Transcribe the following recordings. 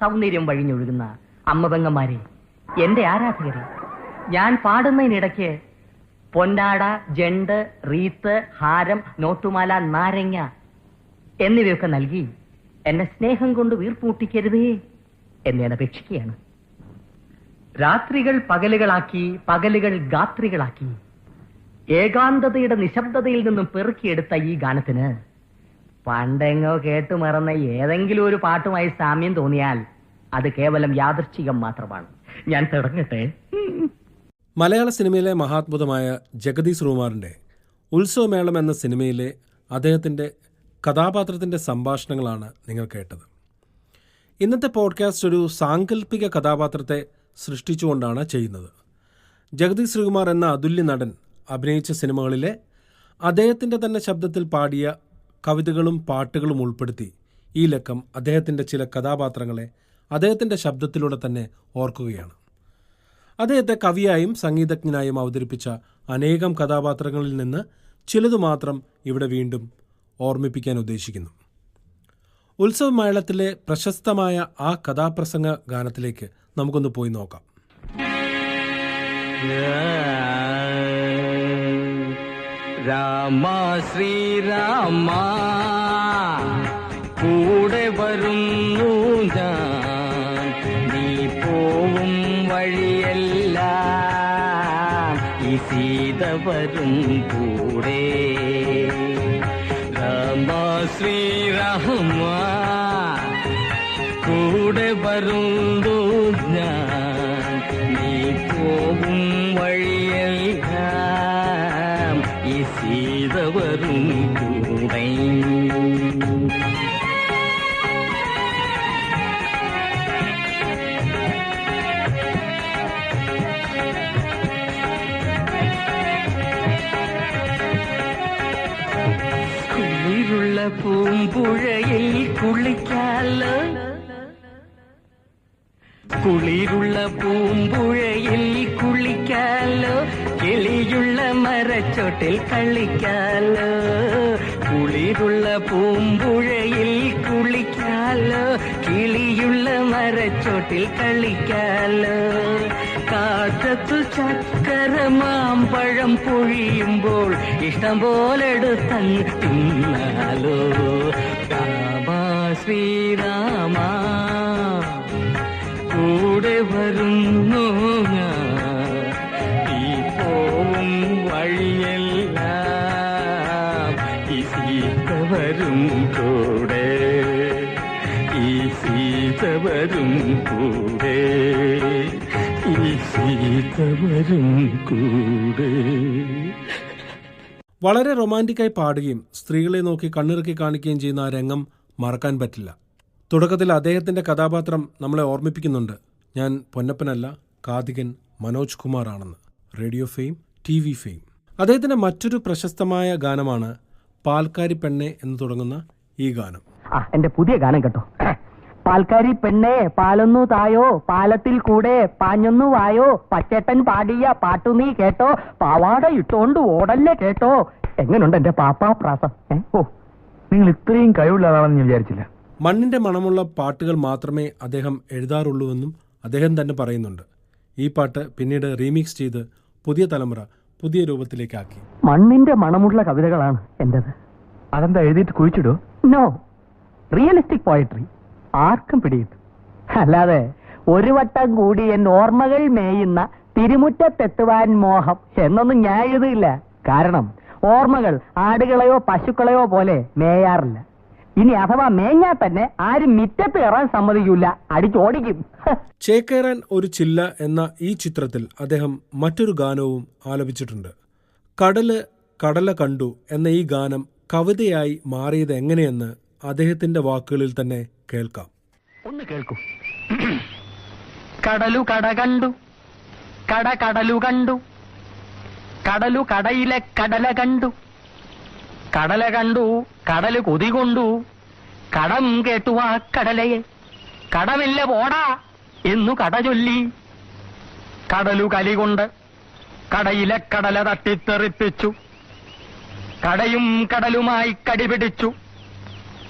സൗന്ദര്യം വഴിഞ്ഞൊഴുകുന്ന അമ്മപെങ്ങന്മാരെ എന്റെ ആരാധകരെ ഞാൻ പാടുന്നതിനിടയ്ക്ക് പൊന്നാട ജണ്ട് റീത്ത് ഹാരം നോട്ടുമാല നാരങ്ങ എന്നിവയൊക്കെ നൽകി എന്നെ സ്നേഹം കൊണ്ട് വീർപ്പൂട്ടിക്കരുതേ എന്ന് ഞാൻ അപേക്ഷിക്കുകയാണ്. രാത്രികൾ പകലുകളാക്കി പകലുകൾ ഗാത്രികളാക്കി ഏകാന്തതയുടെ നിശബ്ദതയിൽ നിന്നും പെറുക്കിയെടുത്ത ഈ ഗാനത്തിന് പണ്ടെങ്ങോ കേട്ട് മറന്ന ഏതെങ്കിലും ഒരു പാട്ടുമായി സാമ്യം തോന്നിയാൽ അത് കേവലം യാദൃശ്ചികം മാത്രമാണ്. ഞാൻ തുടങ്ങട്ടെ. മലയാള സിനിമയിലെ മഹാത്ഭുതമായ ജഗതി ശ്രീകുമാറിന്റെ ഉത്സവമേളം എന്ന സിനിമയിലെ അദ്ദേഹത്തിന്റെ കഥാപാത്രത്തിന്റെ സംഭാഷണങ്ങളാണ് നിങ്ങൾ കേട്ടത്. ഇന്നത്തെ പോഡ്കാസ്റ്റ് ഒരു സാങ്കല്പിക കഥാപാത്രത്തെ സൃഷ്ടിച്ചുകൊണ്ടാണ് ചെയ്യുന്നത്. ജഗതി ശ്രീകുമാർ എന്ന അതുല്യ നടൻ അഭിനയിച്ച സിനിമകളിലെ അദ്ദേഹത്തിന്റെ തന്നെ ശബ്ദത്തിൽ പാടിയ കവിതകളും പാട്ടുകളും ഉൾപ്പെടുത്തി ഈ ലക്കം അദ്ദേഹത്തിന്റെ ചില കഥാപാത്രങ്ങളെ അദ്ദേഹത്തിന്റെ ശബ്ദത്തിലൂടെ തന്നെ ഓർക്കുകയാണ്. അദ്ദേഹത്തെ കവിയായും സംഗീതജ്ഞനായും അവതരിപ്പിച്ച അനേകം കഥാപാത്രങ്ങളിൽ നിന്ന് ചിലതു മാത്രം ഇവിടെ വീണ്ടും ഓർമ്മിപ്പിക്കാൻ ഉദ്ദേശിക്കുന്നു. ഉത്സവമേളത്തിലെ പ്രശസ്തമായ ആ കഥാപ്രസംഗ ഗാനത്തിലേക്ക് നമുക്കൊന്ന് പോയി നോക്കാം. രാമ ശ്രീരാമ കൂടെ വരുന്നു ഞാൻ നീ പോവും വഴിയല്ല ഈ സീത വരും കൂടെ രാമ ശ്രീരാമ കൂടെ വരുന്നു ഞാൻ നീ പോവും വഴിയെല്ലാം ഈ സീത വരും കൂടെ കുളിരുള്ള പൂമ്പുഴയിൽ കുളിക്കാലോ കുളിരുള്ള മരച്ചോട്ടിൽ കളിക്കാലോ കുളിരുള്ള പൂമ്പുഴയിൽ കുളിക്കാലോ കിളിയുള്ള മരച്ചോട്ടിൽ കളിക്കാലോ. കാറ്റത്തു ചക്കര മാമ്പഴം പൊഴിയുമ്പോൾ ഇഷ്ടം പോലെടുത്തങ്ങ് തിന്നാലോ. രാമ ശ്രീരാമ വരും കൂടെ. ഈ സീത വരും കൂടെ. വളരെ റൊമാന്റിക്കായി പാടുകയും സ്ത്രീകളെ നോക്കി കണ്ണിറുക്കി കാണിക്കുകയും ചെയ്യുന്ന ആ രംഗം മറക്കാൻ പറ്റില്ല. തുടക്കത്തിൽ അദ്ദേഹത്തിന്റെ കഥാപാത്രം നമ്മളെ ഓർമ്മിപ്പിക്കുന്നുണ്ട്. ഞാൻ പൊന്നപ്പനല്ല കാതികൻ മനോജ് കുമാർ ആണെന്ന് radio fame T V fame. അദ്ദേഹത്തിന്റെ മറ്റൊരു പ്രശസ്തമായ ഗാനമാണ് പാൽക്കാരി പെണ്ണെ എന്ന് തുടങ്ങുന്ന ഈ ഗാനം. ആ എന്റെ പുതിയ ഗാനം കേട്ടോ. പാൽക്കാരി പെണ്ണേ പാലൊന്നു തായോ പാലത്തിൽ കൂടെ പാഞ്ഞൊന്നു വായോ പച്ചേട്ടൻ പാടിയ പാട്ടു നീ കേട്ടോ പാവാട ഇട്ടോണ്ട് ഓടല്ലേ കേട്ടോ. എങ്ങനുണ്ട് എന്റെ പാപ്പാ പ്രാസം ഓ നിങ്ങൾ ഇത്രയും കഴിവുള്ള ആളാണെന്ന് ഞാൻ വിചാരിച്ചില്ല. മണ്ണിന്റെ മണമുള്ള പാട്ടുകൾ മാത്രമേ അദ്ദേഹം എഴുതാറുള്ളൂവെന്നും അദ്ദേഹം തന്നെ പറയുന്നുണ്ട്. ഈ പാട്ട് പിന്നീട് റീമിക്സ് ചെയ്ത് പുതിയ തലമുറ പുതിയ രൂപത്തിലേക്കാക്കി. മണ്ണിന്റെ മണമുള്ള കവിതകളാണ് എന്റേത്. അതെന്താ എഴുതിയിട്ട് കുഴിച്ചിടോ? നോ റിയലിസ്റ്റിക് പോയട്രി ആർക്കും പിടിയിട്ടു അല്ലാതെ ഒരു വട്ടം കൂടി എൻ ഓർമ്മകൾ മേയുന്ന തിരുമുറ്റത്തെത്തുവാൻ മോഹം എന്നൊന്നും ഞാൻ എഴുതിയില്ല കാരണം ഓർമ്മകൾ ആടുകളെയോ പശുക്കളെയോ പോലെ മേയാറില്ല. ഇനി അഥവാ മേഞ്ഞാൽ തന്നെ ആരും മിറ്റത്ത് കയറാൻ സമ്മതിക്കൂല. അടിച്ചോടിക്കും ചേക്കേറാൻ ഒരു ചില്ല എന്ന ഈ ചിത്രത്തിൽ അദ്ദേഹം മറ്റൊരു ഗാനവും ആലപിച്ചിട്ടുണ്ട്. കടൽ കടല കണ്ടു എന്ന ഈ ഗാനം കവിതയായി മാറിയത് എങ്ങനെയെന്ന് അദ്ദേഹത്തിന്റെ വാക്കുകളിൽ തന്നെ കേൾക്കാം. ഒന്ന് കേൾക്കൂ. കടലു കട കണ്ടു. കട കടലു കണ്ടു. കടലു കടയിലെ കടല കണ്ടു. കടല കണ്ടു കടൽ കൊതി കൊണ്ടു. കടം കേട്ടു ആ കടലയെ. കടമില്ല പോടാ എന്നു കട ചൊല്ലി. കടലു കലികൊണ്ട് കടയിലെ കടല തട്ടിത്തെറിപ്പിച്ചു. കടയും കടലുമായി കടിപിടിച്ചു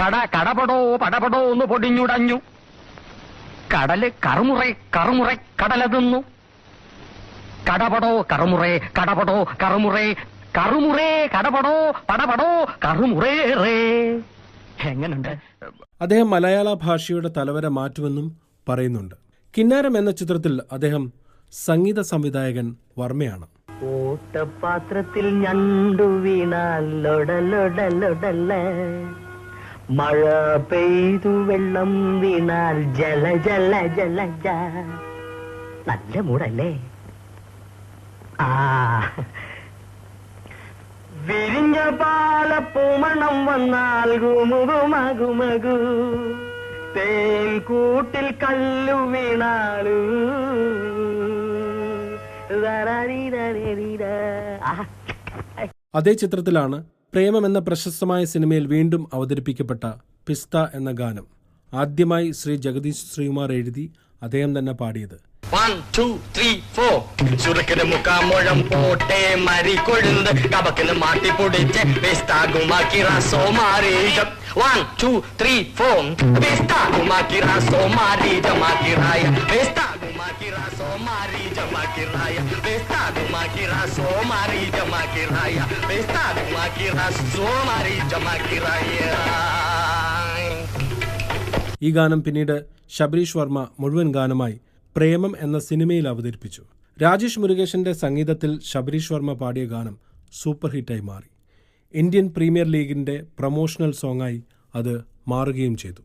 കട കടപടോ പടപടോ ഒന്ന് പൊടിഞ്ഞുടഞ്ഞു. കടൽ കറുമുറെ കറുമുറെ കടലതുന്നു. കടപടോ കറുമുറെ കടപടോ കറുമുറെ കറുമുറേ കടപടോ പടപടോ കറുമുറേ എങ്ങനുണ്ട്? അദ്ദേഹം മലയാള ഭാഷയുടെ തലവര മാറ്റുമെന്നും പറയുന്നുണ്ട്. കിന്നാരം എന്ന ചിത്രത്തിൽ അദ്ദേഹം സംഗീത സംവിധായകൻ വർമ്മയാണ്. ഓട്ടപാത്രത്തിൽ ഞണ്ടു വീണാൽ മഴ പെയ്തു വെള്ളം വീണാൽ ജല ജല ജല നല്ല മൂടല്ലേ? ആ. വിരിഞ്ഞ പാലപ്പൂമണം പൂമണം വന്നാൽ ഗുമുകുമകുമകു. തേൻ കൂട്ടിൽ കല്ലു വീണാലു അതേ ചിത്രത്തിലാണ് പ്രേമം എന്ന പ്രശസ്തമായ സിനിമയിൽ വീണ്ടും അവതരിപ്പിക്കപ്പെട്ട പിസ്ത എന്ന ഗാനം ആദ്യമായി ശ്രീ ജഗദീഷ് ശ്രീകുമാർ എഴുതി അദ്ദേഹം തന്നെ പാടിയത്. വൺ റായ പിസ്താകുമാക്കി റസോ മാരീജമാക്കി റായ പിസ്താകുമാക്കി റസോ മാരീജമാക്കി റായ പിസ്താകുമാക്കി റസോ മാരീജമാക്കി റായ ഈ ഗാനം പിന്നീട് ശബരീഷ് വർമ്മ മുഴുവൻ ഗാനമായി പ്രേമം എന്ന സിനിമയിൽ അവതരിപ്പിച്ചു. രാജേഷ് മുരുകേശന്റെ സംഗീതത്തിൽ ശബരീഷ് വർമ്മ പാടിയ ഗാനം സൂപ്പർ ഹിറ്റായി മാറി. ഇന്ത്യൻ പ്രീമിയർ ലീഗിന്റെ പ്രൊമോഷണൽ സോങ്ങായി അത് മാറുകയും ചെയ്തു.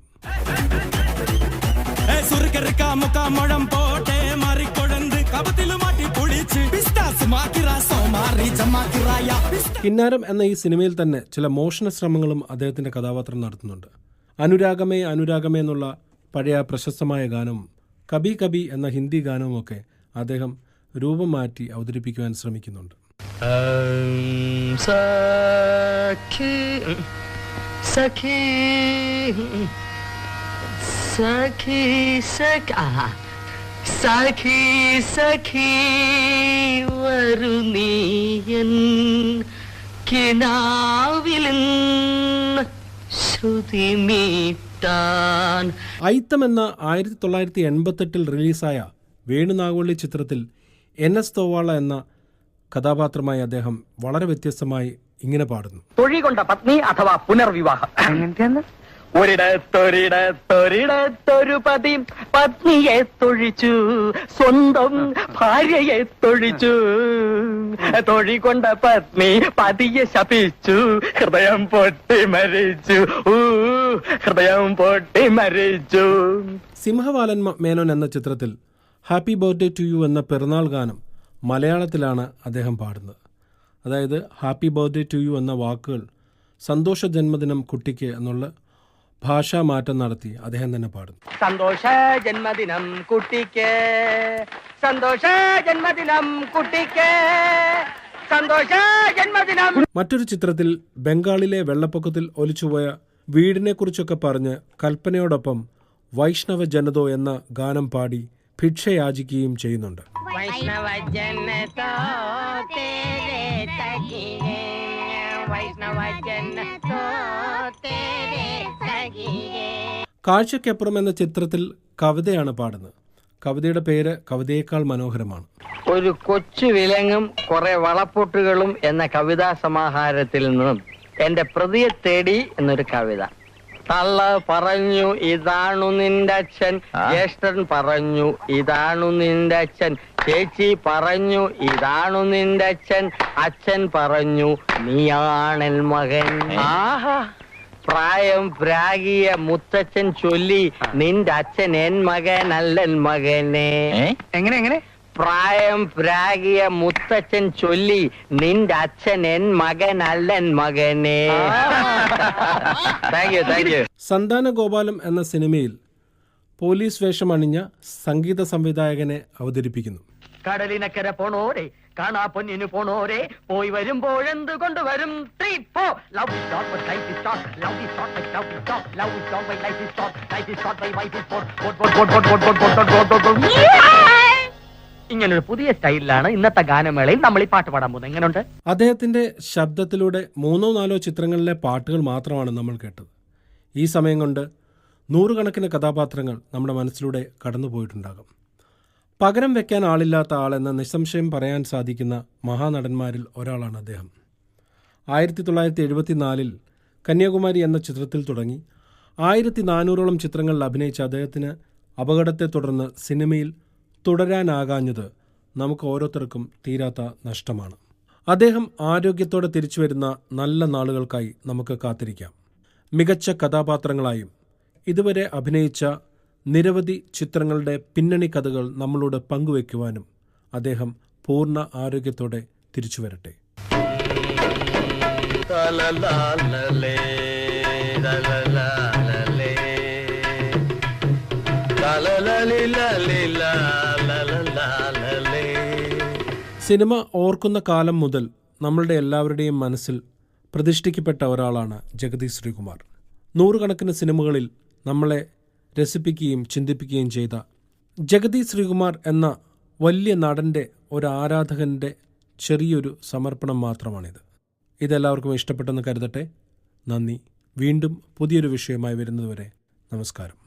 കിന്നാരം എന്ന ഈ സിനിമയിൽ തന്നെ ചില മോഷണ ശ്രമങ്ങളും അദ്ദേഹത്തിന്റെ കഥാപാത്രം നടത്തുന്നുണ്ട്. അനുരാഗമേ അനുരാഗമേ എന്നുള്ള പഴയ പ്രശസ്തമായ ഗാനവും കബി കബി എന്ന ഹിന്ദി ഗാനവും ഒക്കെ അദ്ദേഹം രൂപം മാറ്റി അവതരിപ്പിക്കുവാൻ ശ്രമിക്കുന്നുണ്ട്. സഖി സഖി സഖി സഖി. സഖി സഖി വരുനീയൻ കിനാവിലിൻ ശ്രുതി മീട്ടാൻ. ഐത്തം എന്ന ആയിരത്തി തൊള്ളായിരത്തി എൺപത്തെട്ടിൽ റിലീസായ വേണുനാഗോളി ചിത്രത്തിൽ എൻ എസ് തോവാള എന്ന കഥാപാത്രമായി അദ്ദേഹം വളരെ വ്യത്യസ്തമായി ഇങ്ങനെ പാടുന്നു. തൊഴി കൊണ്ട പത്നി അഥവാ പുനർവിവാഹം. ഒരിടത്തൊരിടത്തൊരിടത്തൊരു പതി. പത്നിയെ തൊഴിച്ചു സ്വന്തം ഭാര്യയെ തൊഴിച്ചു. തൊഴികൊണ്ട പത്നി പതിയെ ശപിച്ചു. ഹൃദയം പൊട്ടി മരിച്ചു. ഊ ഹൃദയം പൊട്ടി മരിച്ചു. സിംഹവാലൻ മേനോൻ എന്ന ചിത്രത്തിൽ ഹാപ്പി ബർത്ത്ഡേ ടു യു എന്ന പിറന്നാൾ ഗാനം മലയാളത്തിലാണ് അദ്ദേഹം പാടുന്നത്. അതായത് ഹാപ്പി ബർത്ത്ഡേ ടു യു എന്ന വാക്കുകൾ സന്തോഷ ജന്മദിനം കുട്ടിക്ക് എന്നുള്ള ഭാഷാമാറ്റം നടത്തി അദ്ദേഹം തന്നെ പാടും സന്തോഷ ജന്മദിനം കുട്ടിക്ക്. സന്തോഷ ജന്മദിനം കുട്ടിക്ക്. സന്തോഷ ജന്മദിനം. മറ്റൊരു ചിത്രത്തിൽ ബംഗാളിലെ വെള്ളപ്പൊക്കത്തിൽ ഒലിച്ചുപോയ വീടിനെക്കുറിച്ചൊക്കെ പറഞ്ഞ് കൽപ്പനയോടൊപ്പം വൈഷ്ണവ ജനതോ എന്ന ഗാനം പാടി ഭിക്ഷയാചിക്കുകയും ചെയ്യുന്നുണ്ട്. വൈഷ്ണവ വൈഷ്ണവ ജനതോ കാഴ്ചയ്ക്കപ്പുറം എന്ന ചിത്രത്തിൽ കവിതയാണ് പാടുന്നത്. കവിതയുടെ പേര് കവിതയേക്കാൾ മനോഹരമാണ്. ഒരു കൊച്ചു വിലങ്ങും കുറെ വളപ്പൊട്ടുകളും എന്ന കവിതാ സമാഹാരത്തിൽ നിന്നും എന്റെ പ്രതിയെ തേടി എന്നൊരു കവിത. തള്ള പറഞ്ഞു ഇതാണു നിന്റെ അച്ഛൻ. ജ്യേഷ്ഠൻ പറഞ്ഞു ഇതാണു നിന്റെ അച്ഛൻ. ചേച്ചി പറഞ്ഞു ഇതാണു നിന്റെ അച്ഛൻ. അച്ഛൻ പറഞ്ഞു നീ നീയാണൽ മകൻ. ആഹാ. പ്രായം പ്രാഗിയ മുത്തച്ഛൻ ചൊല്ലി നിന്റെ അച്ഛൻ എൻ മകൻ അല്ലൻ മകനെ. എങ്ങനെ എങ്ങനെ? പ്രായം പ്രാഗിയ മുത്തച്ഛൻ ചൊല്ലി നിന്റെ അച്ഛൻ എൻ മകൻ അല്ലൻ മകനെ. താങ്ക് യു താങ്ക് യു സന്താന ഗോപാലം എന്ന സിനിമയിൽ പോലീസ് വേഷമണിഞ്ഞ സംഗീത സംവിധായകനെ അവതരിപ്പിക്കുന്നു. കടലിനക്കര പോണോരെ കാണാ പൊന്നിന് പോണോരെ പോയി വരുമ്പോഴെന്ത് കൊണ്ടുവരും? Three four love is short but life is short love is short but love is short love is short but life is short life is short by wife is short ഇങ്ങനൊരു പുതിയ സ്റ്റൈലിലാണ് ഇന്നത്തെ ഗാനമേളയിൽ നമ്മൾ ഈ പാട്ട് പാടാൻ പോകുന്നത്. എങ്ങനെയുണ്ട് അദ്ദേഹത്തിന്റെ ശബ്ദത്തിലൂടെ മൂന്നോ നാലോ ചിത്രങ്ങളിലെ പാട്ടുകൾ മാത്രമാണ് നമ്മൾ കേട്ടത്. ഈ സമയം കൊണ്ട് നൂറുകണക്കിന് കഥാപാത്രങ്ങൾ നമ്മുടെ മനസ്സിലൂടെ കടന്നുപോയിട്ടുണ്ടാകും. പകരം വെക്കാൻ ആളില്ലാത്ത ആളെന്ന് നിസ്സംശയം പറയാൻ സാധിക്കുന്ന മഹാനടന്മാരിൽ ഒരാളാണ് അദ്ദേഹം. ആയിരത്തി തൊള്ളായിരത്തി എഴുപത്തിനാലിൽ കന്യാകുമാരി എന്ന ചിത്രത്തിൽ തുടങ്ങി. ആയിരത്തി നാനൂറോളം ചിത്രങ്ങളിൽ അഭിനയിച്ച അദ്ദേഹത്തിന് അപകടത്തെ തുടർന്ന് സിനിമയിൽ തുടരാനാകാഞ്ഞത് നമുക്ക് ഓരോരുത്തർക്കും തീരാത്ത നഷ്ടമാണ്. അദ്ദേഹം ആരോഗ്യത്തോടെ തിരിച്ചു വരുന്ന നല്ല നാളുകൾക്കായി നമുക്ക് കാത്തിരിക്കാം. മികച്ച കഥാപാത്രങ്ങളായും ഇതുവരെ അഭിനയിച്ച നിരവധി ചിത്രങ്ങളുടെ പിന്നണി കഥകൾ നമ്മളോട് പങ്കുവയ്ക്കുവാനും അദ്ദേഹം പൂർണ ആരോഗ്യത്തോടെ തിരിച്ചു വരട്ടെ. സിനിമ ഓർക്കുന്ന കാലം മുതൽ നമ്മളുടെ എല്ലാവരുടെയും മനസ്സിൽ പ്രതിഷ്ഠിക്കപ്പെട്ട ഒരാളാണ് ജഗതി ശ്രീകുമാർ. നൂറുകണക്കിന് സിനിമകളിൽ നമ്മളെ രസിപ്പിക്കുകയും ചിന്തിപ്പിക്കുകയും ചെയ്ത. ജഗതി ശ്രീകുമാർ എന്ന വലിയ നടന്റെ ഒരു ആരാധകന്റെ ചെറിയൊരു സമർപ്പണം മാത്രമാണിത്. ഇതെല്ലാവർക്കും ഇഷ്ടപ്പെട്ടെന്ന് കരുതട്ടെ. നന്ദി. വീണ്ടും പുതിയൊരു വിഷയമായി വരുന്നതുവരെ നമസ്കാരം.